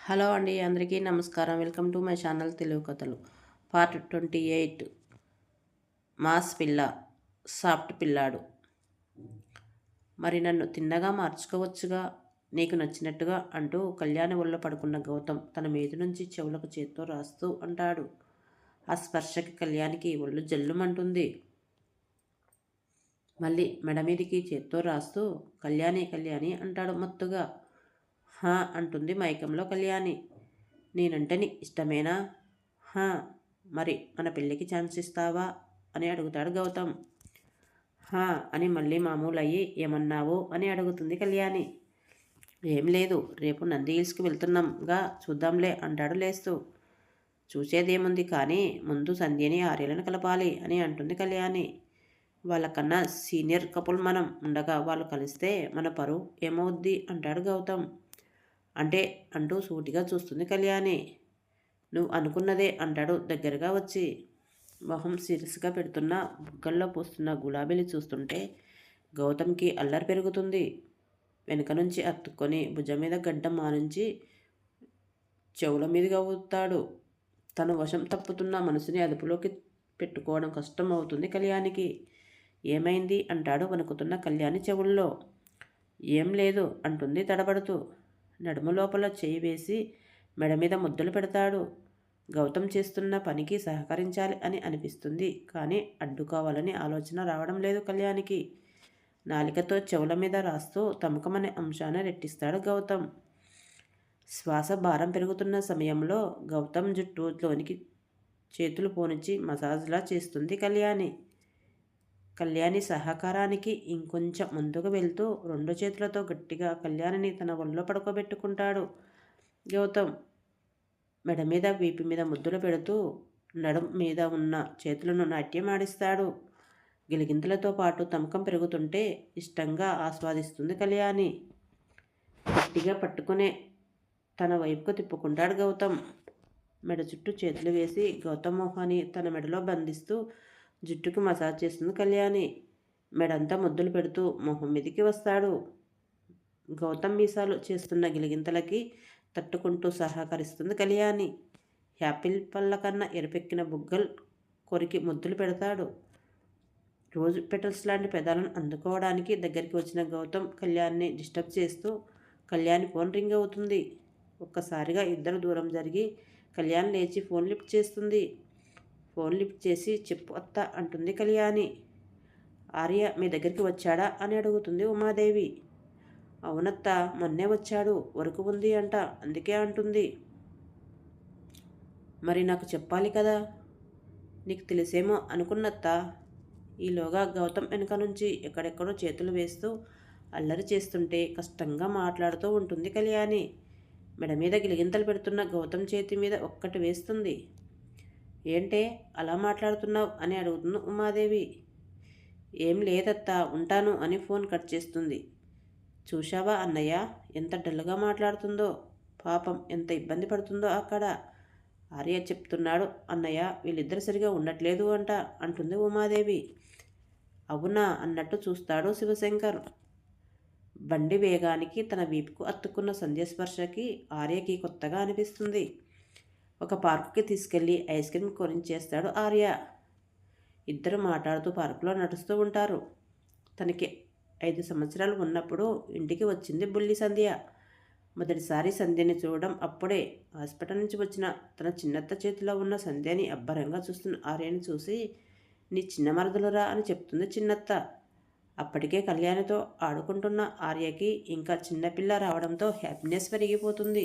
Hello అండి అందరికీ నమస్కారం. Welcome to my channel Telugu కథలు. Part twenty eight. మాస్ పిల్ల సాఫ్ట్ పిల్లాడు. మరి నన్ను తిన్నగా మార్చుకోవచ్చుగా నీకు నచ్చినట్టుగా అంటూ కళ్యాణ ఒళ్ళో పడుకున్న గౌతమ్ తన మీద నుంచి చెవులకు చేత్తో రాస్తూ అంటాడు. ఆ స్పర్శకి కళ్యాణికి ఒళ్ళు జల్లుమంటుంది. మళ్ళీ మెడ మీదకి చేత్తో రాస్తూ కళ్యాణి కళ్యాణి అంటాడు మత్తుగా. హా అంటుంది మైకంలో కళ్యాణి. నేనంటే నీ ఇష్టమేనా? హా మరి మన పెళ్ళికి ఛాన్స్ ఇస్తావా? అని అడుగుతాడు గౌతమ్. హా అని మళ్ళీ మామూలు అయ్యి ఏమన్నావు? అని అడుగుతుంది కళ్యాణి. ఏం లేదు రేపు నంది హిల్స్కి వెళ్తున్నాంగా చూద్దాంలే అంటాడు లేస్తూ. చూసేదేముంది కానీ ముందు సంధ్యని ఆర్యలను కలపాలి అని అంటుంది కళ్యాణి. వాళ్ళకన్నా సీనియర్ కపుల్ మనం ఉండగా వాళ్ళు కలిస్తే మన పరువు ఏమవుద్ది అంటాడు గౌతమ్. అంటే అంటూ సూటిగా చూస్తుంది కళ్యాణి. నువ్వు అనుకున్నదే అంటాడు దగ్గరగా వచ్చి. మొహం సీరియస్గా పెడుతున్న బుగ్గల్లో పోస్తున్న గులాబీలు చూస్తుంటే గౌతమ్కి అల్లరి పెరుగుతుంది. వెనుక నుంచి అత్తుకొని భుజం మీద గడ్డ మానుంచి చెవుల మీదుగా అవుతాడు తన వశం తప్పుతున్న మనసుని అదుపులోకి పెట్టుకోవడం కష్టం అవుతుంది కళ్యాణికి. ఏమైంది? అంటాడు వణుకుతున్న కళ్యాణి చెవుల్లో. ఏం లేదు అంటుంది తడబడుతూ. నడుము లోపల చేయి వేసి మెడ మీద ముద్దులు పెడతాడు. గౌతమ్ చేస్తున్న పనికి సహకరించాలి అని అనిపిస్తుంది కానీ అడ్డుకోవాలని ఆలోచన రావడం లేదు కళ్యాణికి. నాలికతో చెవుల మీద రాస్తూ తమకమనే అంశాన్ని రెట్టిస్తాడు గౌతమ్. శ్వాస భారం పెరుగుతున్న సమయంలో గౌతమ్ జుట్టులోనికి చేతులు పోనిచ్చి మసాజ్లా చేస్తుంది కళ్యాణి. కళ్యాణి సహకారానికి ఇంకొంచెం ముందుకు వెళ్తూ రెండు చేతులతో గట్టిగా కళ్యాణిని తన ఒళ్ళో పడుకోబెట్టుకుంటాడు. గౌతమ్ మెడ మీద వీపు మీద ముద్దులు పెడుతూ నడుం మీద ఉన్న చేతులను నాట్యం ఆడిస్తాడు. గిలిగింతలతో పాటు తమకం పెరుగుతుంటే ఇష్టంగా ఆస్వాదిస్తుంది కళ్యాణి. గట్టిగా పట్టుకునే తన వైపుకు తిప్పుకుంటాడు గౌతమ్. మెడ చుట్టూ చేతులు వేసి గౌతమ్ మోహాని తన మెడలో బంధిస్తూ జుట్టుకు మసాజ్ చేస్తుంది కళ్యాణి. మెడంతా ముద్దులు పెడుతూ మొహం మీదికి వస్తాడు. గౌతమ్ మీసాలు చేస్తున్న గిలిగింతలకి తట్టుకుంటూ సహకరిస్తుంది కళ్యాణి. యాపిల్ పళ్ళ కన్నా ఎరపెక్కిన బుగ్గలు కొరికి ముద్దులు పెడతాడు. రోజు పెటల్స్ లాంటి పెదాలను అందుకోవడానికి దగ్గరికి వచ్చిన గౌతమ్ కళ్యాణ్ని డిస్టర్బ్ చేస్తూ కళ్యాణి ఫోన్ రింగ్ అవుతుంది. ఒక్కసారిగా ఇద్దరు దూరం జరిగి కళ్యాణ్ లేచి ఫోన్ లిఫ్ట్ చేస్తుంది. ఫోన్ లిఫ్ట్ చేసి చెప్పు అత్త అంటుంది కళ్యాణి. ఆర్య మీ దగ్గరికి వచ్చాడా? అని అడుగుతుంది ఉమాదేవి. అవునత్త మొన్నే వచ్చాడు వరకు ఉంది అంట అందుకే అంటుంది. మరి నాకు చెప్పాలి కదా? నీకు తెలిసేమో అనుకున్నత్త. ఈలోగా గౌతమ్ వెనుక నుంచి ఎక్కడెక్కడో చేతులు వేస్తూ అల్లరి చేస్తుంటే కష్టంగా మాట్లాడుతూ ఉంటుంది కళ్యాణి. మెడ మీద గిలిగింతలు పెడుతున్న గౌతమ్ చేతి మీద ఒక్కటి వేస్తుంది. ఏంటే అలా మాట్లాడుతున్నావు అని అడుగుతుంది ఉమాదేవి. ఏం లేదత్తా ఉంటాను అని ఫోన్ కట్ చేస్తుంది. చూశావా అన్నయ్య ఎంత డల్గా మాట్లాడుతుందో. పాపం ఎంత ఇబ్బంది పడుతుందో అక్కడ. ఆర్య చెప్తున్నాడు అన్నయ్య వీళ్ళిద్దరు సరిగా ఉండట్లేదు అంట అంటుంది ఉమాదేవి. అవునా అన్నట్టు చూస్తాడు శివశంకర్. బండి వేగానికి తన వీపుకు అత్తుకున్న సంధ్యస్పర్శకి ఆర్యకి కొత్తగా అనిపిస్తుంది. ఒక పార్కుకి తీసుకెళ్ళి ఐస్ క్రీమ్ కొరించేస్తాడు ఆర్య. ఇద్దరు మాట్లాడుతూ పార్కులో నడుస్తూ ఉంటారు. తనకి ఐదు సంవత్సరాలు ఉన్నప్పుడు ఇంటికి వచ్చింది బుల్లి సంధ్య. మొదటిసారి సంధ్యని చూడడం అప్పుడే హాస్పిటల్ నుంచి వచ్చిన తన చిన్నత్త చేతిలో ఉన్న సంధ్యని అబ్బరంగా చూస్తున్న ఆర్యని చూసి నీ చిన్న మరదలురా అని చెప్తుంది చిన్నత్త. అప్పటికే కళ్యాణితో ఆడుకుంటున్న ఆర్యకి ఇంకా చిన్నపిల్ల రావడంతో హ్యాపీనెస్ పెరిగిపోతుంది.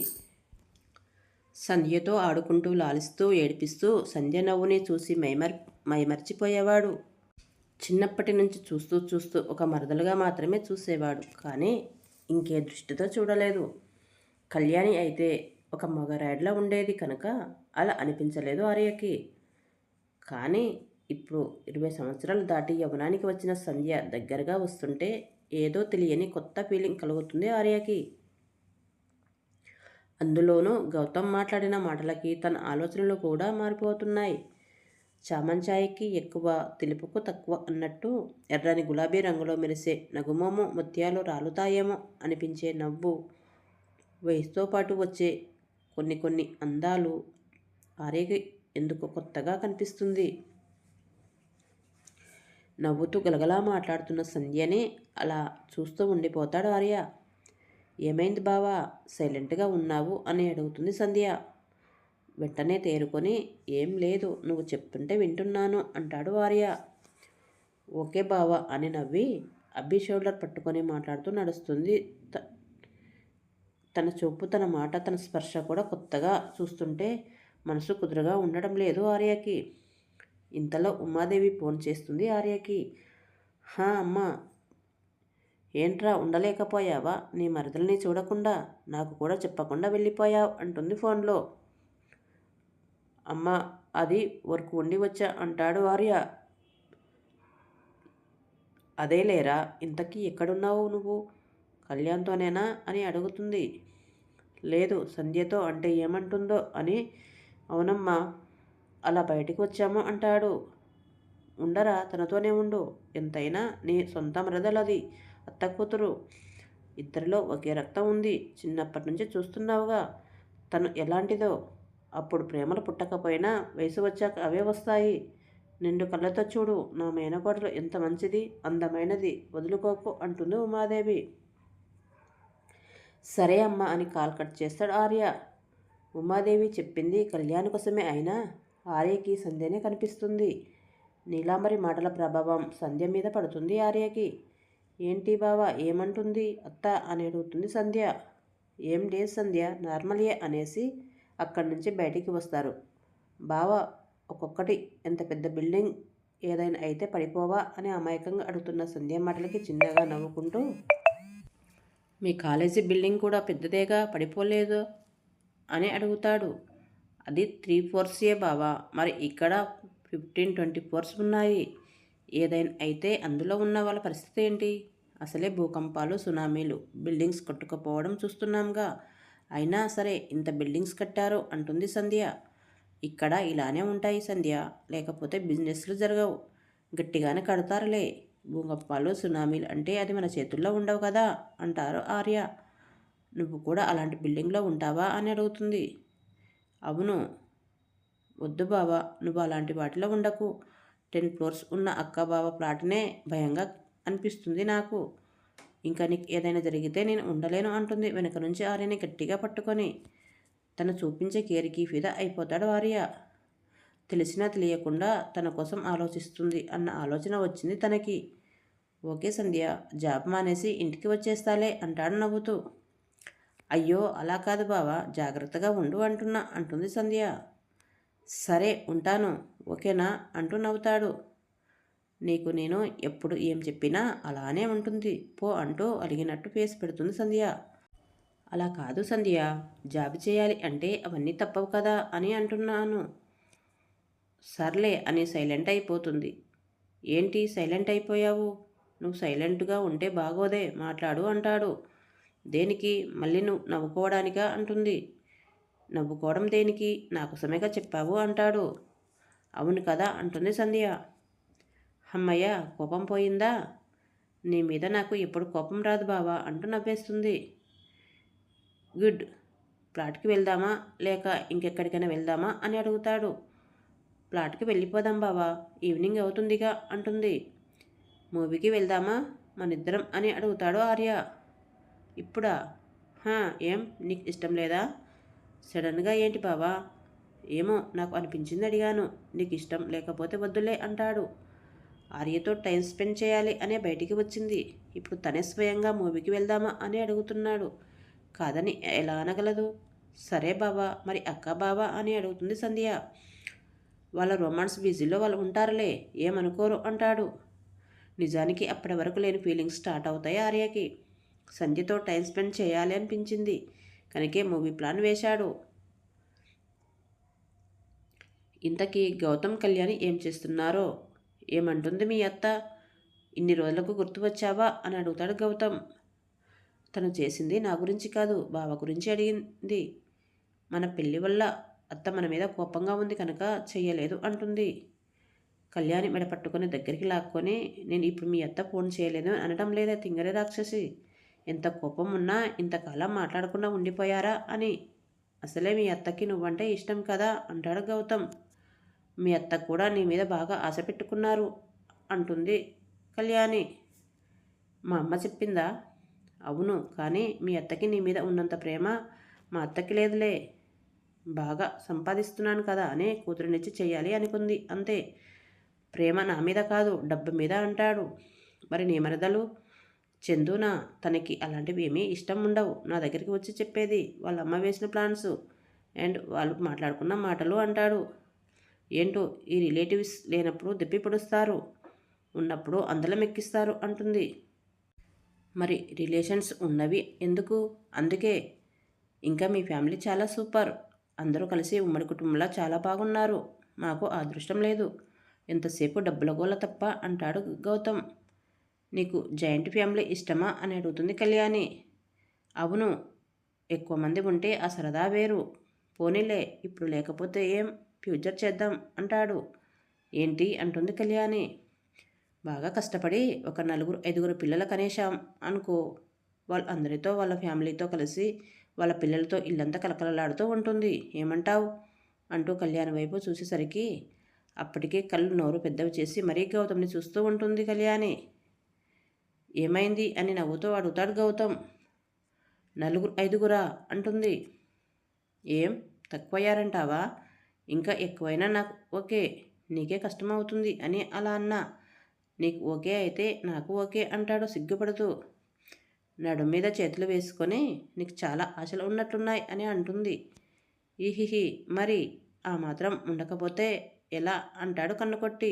సంధ్యతో ఆడుకుంటూ లాలిస్తూ ఏడిపిస్తూ సంధ్య నవ్వుని చూసి మైమర్ మైమర్చిపోయేవాడు. చిన్నప్పటి నుంచి చూస్తూ చూస్తూ ఒక మరదలుగా మాత్రమే చూసేవాడు. కానీ ఇంకే దృష్టితో చూడలేదు. కళ్యాణి అయితే ఒక మగరాయిడ్లా ఉండేది కనుక అలా అనిపించలేదు ఆర్యకి. కానీ ఇప్పుడు ఇరవై సంవత్సరాలు దాటి యవనానికి వచ్చిన సంధ్య దగ్గరగా వస్తుంటే ఏదో తెలియని కొత్త ఫీలింగ్ కలుగుతుంది ఆర్యకి. అందులోనూ గౌతమ్ మాట్లాడిన మాటలకి తన ఆలోచనలు కూడా మారిపోతున్నాయి. చామంచాయికి ఎక్కువ తెలుపుకు తక్కువ అన్నట్టు ఎర్రని గులాబీ రంగులో మెరిసే నగుమోము ముత్యాలు రాలుతాయేమో అనిపించే నవ్వు వయసుతో పాటు వచ్చే కొన్ని కొన్ని అందాలు ఆరేగి ఎందుకు కొత్తగా కనిపిస్తుంది. నవ్వుతూ గలగలా మాట్లాడుతున్న సంధ్యని అలా చూస్తూ ఉండిపోతాడు ఆర్య. ఏమైంది బావా? సైలెంట్గా ఉన్నావు? అని అడుగుతుంది సంధ్య. వెంటనే తేరుకొని ఏం లేదు నువ్వు చెప్తుంటే వింటున్నాను అంటాడు ఆర్య. ఓకే బావా అని నవ్వి అబ్బి షోల్డర్ పట్టుకొని మాట్లాడుతూ నడుస్తుంది. తన చూపు తన మాట తన స్పర్శ కూడా కొత్తగా చూస్తుంటే మనసు కుదురుగా ఉండడం లేదు ఆర్యకి. ఇంతలో ఉమాదేవి ఫోన్ చేస్తుంది ఆర్యకి. హా అమ్మ ఏంట్రా ఉండలేకపోయావా? నీ మరదల్ని చూడకుండా నాకు కూడా చెప్పకుండా వెళ్ళిపోయావు అంటుంది ఫోన్లో. అమ్మ అది వర్క్ ఉండి వచ్చా అంటాడు ఆర్య. అదే లేరా ఇంతకీ ఎక్కడున్నావు నువ్వు? కళ్యాణ్తోనేనా? అని అడుగుతుంది. లేదు సంధ్యతో అంటే ఏమంటుందో అని. అవునమ్మా అలా బయటికి వచ్చాము అంటాడు. ఉండరా తనతోనే ఉండు. ఎంతైనా నీ సొంత మరదలది. అత్త కూతురు ఇద్దరిలో ఒకే రక్తం ఉంది. చిన్నప్పటి నుంచి చూస్తున్నావుగా. తను ఎలాంటిదో. అప్పుడు ప్రేమలు పుట్టకపోయినా వయసు వచ్చాక అవే వస్తాయి. నిండు కళ్ళతో చూడు. నా మేనకోడలు ఎంత మంచిది అందమైనది. వదులుకోకు అంటుంది ఉమాదేవి. సరే అమ్మ అని కాల్ కట్ చేస్తాడు ఆర్య. ఉమాదేవి చెప్పింది కళ్యాణ్ కోసమే అయినా ఆర్యకి సంధ్యనే కనిపిస్తుంది. నీలాంబరి మాటల ప్రభావం సంధ్య మీద పడుతుంది ఆర్యకి. ఏంటి బావా ఏమంటుంది? అత్త అని అడుగుతుంది సంధ్య. ఏం లేదు సంధ్య నార్మలే అనేసి అక్కడి నుంచి బయటికి వస్తారు. బావ ఒక్కొక్కటి ఎంత పెద్ద బిల్డింగ్ ఏదైనా అయితే పడిపోవా అని అమాయకంగా అడుగుతున్న సంధ్య మాటలకి చిన్నగా నవ్వుకుంటూ మీ కాలేజీ బిల్డింగ్ కూడా పెద్దదేగా పడిపోలేదు అని అడుగుతాడు. అది త్రీ ఫోర్సే బావా మరి ఇక్కడ ఫిఫ్టీన్ ట్వంటీ ఫోర్స్ ఉన్నాయి. ఏదైనా అయితే అందులో ఉన్న వాళ్ళ పరిస్థితి ఏంటి? అసలే భూకంపాలు సునామీలు బిల్డింగ్స్ కొట్టుకుపోవడం చూస్తున్నాంగా. అయినా సరే ఇంత బిల్డింగ్స్ కట్టారు అంటుంది సంధ్య. ఇక్కడ ఇలానే ఉంటాయి సంధ్య. లేకపోతే బిజినెస్లు జరగవు. గట్టిగానే కడతారులే. భూకంపాలు సునామీలు అంటే అది మన చేతుల్లో ఉండవు కదా? అంటారు ఆర్య. నువ్వు కూడా అలాంటి బిల్డింగ్లో ఉంటావా అని అడుగుతుంది. అవును. వద్దు బావా నువ్వు అలాంటి వాటిలో ఉండకు. టెన్ ఫ్లోర్స్ ఉన్న అక్క బావ ప్లాట్నే భయంగా అనిపిస్తుంది నాకు. ఇంకా నీకు ఏదైనా జరిగితే నేను ఉండలేను అంటుంది. వెనక నుంచి ఆర్యని గట్టిగా పట్టుకొని తను చూపించే కేరికి ఫిదా అయిపోతాడు ఆర్య. తెలిసినా తెలియకుండా తన కోసం ఆలోచిస్తుంది అన్న ఆలోచన వచ్చింది తనకి. ఓకే సంధ్య జాబ్ మానేసి ఇంటికి వచ్చేస్తాలే అంటాడు నవ్వుతూ. అయ్యో అలా కాదు బావా జాగ్రత్తగా ఉండు అంటున్నా అంటుంది సంధ్య. సరే ఉంటాను ఓకేనా? అంటూ నవ్వుతాడు. నీకు నేను ఎప్పుడు ఏం చెప్పినా అలానే ఉంటుంది పో అంటూ అలిగినట్టు ఫేస్ పెడుతుంది సంధ్య. అలా కాదు సంధ్య జాబ్ చేయాలి అంటే అవన్నీ తప్పవు కదా అని అంటున్నాను. సర్లే అని సైలెంట్ అయిపోతుంది. ఏంటి సైలెంట్ అయిపోయావు? నువ్వు సైలెంట్గా ఉంటే బాగోదే మాట్లాడు అంటాడు. దేనికి? మళ్ళీ నువ్వు నవ్వుకోవడానికా? అంటుంది. నవ్వుకోవడం దేనికి? నా కోసమేగా చెప్పావు అంటాడు. అవును కదా అంటుంది సంధ్య. అమ్మయ్య కోపం పోయిందా? నీ మీద నాకు ఎప్పుడు కోపం రాదు బావా అంటూ నవ్వేస్తుంది. గుడ్. ప్లాట్కి వెళ్దామా? లేక ఇంకెక్కడికైనా వెళ్దామా? అని అడుగుతాడు. ప్లాట్కి వెళ్ళిపోదాం బావా ఈవినింగ్ అవుతుందిగా అంటుంది. మూవీకి వెళ్దామా? మనిద్దరం అని అడుగుతాడు ఆర్య. ఇప్పుడా? ఏం? నీకు ఇష్టం లేదా? సడన్గా ఏంటి బావా? ఏమో నాకు అనిపించింది అడిగాను. నీకు ఇష్టం లేకపోతే వద్దులే అంటాడు. ఆర్యతో టైం స్పెండ్ చేయాలి అనే బయటికి వచ్చింది. ఇప్పుడు తనే స్వయంగా మూవీకి వెళ్దామా అని అడుగుతున్నాడు. కాదని ఎలా అనగలదు? సరే బావా మరి అక్క బావా అని అడుగుతుంది సంధ్య. వాళ్ళ రొమాన్స్ బిజీలో వాళ్ళు ఉంటారులే ఏమనుకోరు అంటాడు. నిజానికి అప్పటి వరకు లేని ఫీలింగ్స్ స్టార్ట్ అవుతాయి ఆర్యకి. సంధ్యతో టైం స్పెండ్ చేయాలి అనిపించింది. కనుకే మూవీ ప్లాన్ వేశాడు. ఇంతకీ గౌతమ్ కళ్యాణి ఏం చేస్తున్నారో? ఏమంటుంది మీ అత్త? ఇన్ని రోజులకు గుర్తు వచ్చావా అని అడుగుతాడు గౌతమ్. తను చేసింది నా గురించి కాదు బావ గురించి అడిగింది. మన పెళ్ళి వల్ల అత్త మన మీద కోపంగా ఉంది కనుక చెయ్యలేదు అంటుంది. కళ్యాణి మెడ పట్టుకొని దగ్గరికి లాక్కొని నేను ఇప్పుడు మీ అత్త ఫోన్ చేయలేదు అనడం లేదా తింగరే రాక్షసి. ఎంత కోపం ఉన్నా ఇంతకాలం మాట్లాడకుండా ఉండిపోయారా అని. అసలే మీ అత్తకి నువ్వంటే ఇష్టం కదా అంటాడు గౌతమ్. మీ అత్త కూడా నీ మీద బాగా ఆశ పెట్టుకున్నారు అంటుంది కళ్యాణి. మా అమ్మ చెప్పిందా? అవును కానీ మీ అత్తకి నీ మీద ఉన్నంత ప్రేమ మా అత్తకి లేదులే. బాగా సంపాదిస్తున్నాను కదా అని కూతురునిచ్చి చేయాలి అనుకుంది అంతే. ప్రేమ నా మీద కాదు డబ్బు మీద అంటాడు. మరి నీ మరదలు? చందునా తనకి అలాంటివి ఏమీ ఇష్టం ఉండవు. నా దగ్గరికి వచ్చి చెప్పేది వాళ్ళ అమ్మ వేసిన ప్లాన్స్. అండ్ వాళ్ళు మాట్లాడుకున్న మాటలు అంటాడు. ఏంటో ఈ రిలేటివ్స్ లేనప్పుడు దెప్పి పొడుస్తారు. ఉన్నప్పుడు అందలం ఎక్కిస్తారు అంటుంది. మరి రిలేషన్స్ ఉన్నవి ఎందుకు? అందుకే. ఇంకా మీ ఫ్యామిలీ చాలా సూపర్. అందరూ కలిసి ఉమ్మడి కుటుంబంలో చాలా బాగున్నారు. మాకు అదృష్టం లేదు. ఎంతసేపు డబ్బుల గోల తప్ప అంటాడు గౌతమ్. నీకు జాయింట్ ఫ్యామిలీ ఇష్టమా? అని అడుగుతుంది కళ్యాణి. అవును ఎక్కువ మంది ఉంటే ఆ సరదా వేరు. పోనీలే ఇప్పుడు లేకపోతే ఏం? ఫ్యూచర్ చేద్దాం అంటాడు. ఏంటి? అంటుంది కళ్యాణి. బాగా కష్టపడి ఒక నలుగురు ఐదుగురు పిల్లలు కనేశాం అనుకో. వాళ్ళ అందరితో వాళ్ళ ఫ్యామిలీతో కలిసి వాళ్ళ పిల్లలతో ఇల్లంతా కలకలలాడుతూ ఉంటుంది. ఏమంటావు? అంటూ కళ్యాణ్ వైపు చూసేసరికి అప్పటికే కళ్ళు నోరు పెద్దవి చేసి మరీ గౌతమ్ని చూస్తూ ఉంటుంది కళ్యాణి. ఏమైంది అని నవ్వుతూ అడుగుతాడు గౌతమ్. నలుగురు ఐదుగురా అంటుంది. ఏం? తక్కువయ్యారంటావా? ఇంకా ఎక్కువైనా నాకు ఓకే నీకే కష్టమవుతుంది అని అలా అన్నా. నీకు ఓకే అయితే నాకు ఓకే అంటాడు సిగ్గుపడుతూ. నడుం మీద చేతులు వేసుకొని నీకు చాలా ఆశలు ఉన్నట్లున్నాయి అని అంటుంది. ఈహిహి మరి ఆ మాత్రం ఉండకపోతే ఎలా? అంటాడు కన్నుకొట్టి.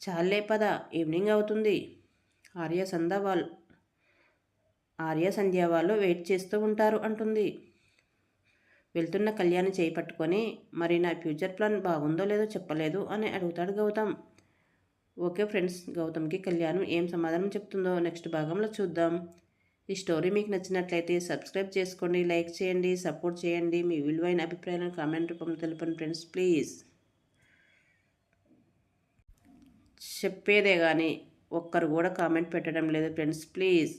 చాలే పద ఈవినింగ్ అవుతుంది. ఆర్య సంధ్య ఆర్య సంధ్యావాళ్ళు వెయిట్ చేస్తూ ఉంటారు అంటుంది. వెళ్తున్న కళ్యాణి చేయి పట్టుకొని మరి నా ఫ్యూచర్ ప్లాన్ బాగుందో లేదో చెప్పలేదు అని అడుగుతాడు గౌతమ్. ఓకే ఫ్రెండ్స్ గౌతమ్కి కళ్యాణం ఏం సమాధానం చెప్తుందో నెక్స్ట్ భాగంలో చూద్దాం. ఈ స్టోరీ మీకు నచ్చినట్లయితే సబ్స్క్రైబ్ చేసుకోండి లైక్ చేయండి సపోర్ట్ చేయండి. మీ విలువైన అభిప్రాయాలను కామెంట్ రూపంలో తెలపండి ఫ్రెండ్స్ ప్లీజ్ చెప్పేదే కానీ ఒక్కరు కూడా కామెంట్ పెట్టడం లేదు ఫ్రెండ్స్ ప్లీజ్.